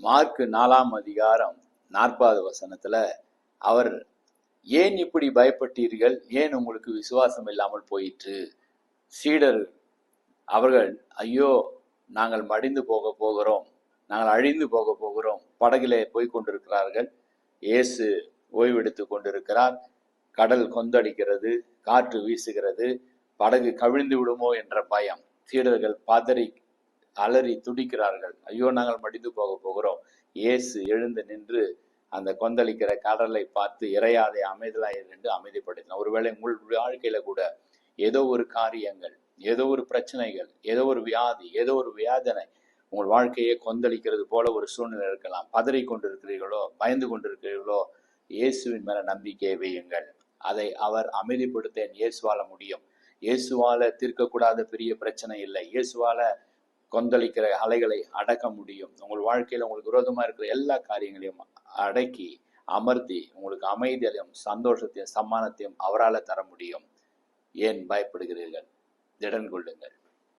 Mark நாலாம் அதிகாரம் நாற்பது வசனத்துல அவர் ஏன் இப்படி பயப்பட்டீர்கள்? ஏன் உங்களுக்கு விசுவாசம் இல்லாமல் போயிற்று? சீடர் அவர்கள் ஐயோ நாங்கள் மடிந்து போக போகிறோம். நாங்கள் அழிந்து போக போகிறோம். படகிலே போய் கொண்டிருக்கிறார்கள். இயேசு ஓய்வெடுத்து கொண்டிருக்கிறார். கடல் கொந்தளிக்கிறது. காற்று வீசுகிறது. படகு கவிழ்ந்து விடுமோ என்ற பயம். சீடர்கள் பதறி அலறி துடிக்கிறார்கள். ஐயோ நாங்கள் மடிந்து போக போகிறோம். இயேசு எழுந்து நின்று அந்த கொந்தளிக்கிற கடலை பார்த்து இறையாதை அமைதலாயிரு என்று அமைதிப்படுத்தினார். ஒருவேளை உங்கள் வாழ்க்கையில கூட ஏதோ ஒரு காரியங்கள் ஏதோ ஒரு பிரச்சனைகள் ஏதோ ஒரு வியாதி ஏதோ ஒரு வியாதனை உங்கள் வாழ்க்கையை கொந்தளிக்கிறது போல ஒரு சூழ்நிலை இருக்கலாம். பதறி கொண்டிருக்கிறீர்களோ பயந்து கொண்டிருக்கிறீர்களோ இயேசுவின் மேல நம்பிக்கையை வையுங்கள். அதை அவர் அமைதிப்படுத்த இயேசுவால முடியும். இயேசுவால தீர்க்கக்கூடாத பெரிய பிரச்சனை இல்லை. இயேசுவால கொந்தளிக்கிற அலைகளை அடக்க முடியும். உங்கள் வாழ்க்கையில உங்களுக்கு விரோதமா இருக்கிற எல்லா காரியங்களையும் அடக்கி அமர்த்தி உங்களுக்கு அமைதியையும் சந்தோஷத்தையும் சம்மானத்தையும் அவரால் தர முடியும். ஏன் பயப்படுகிறீர்கள்? திடன் கொள்ளுங்கள்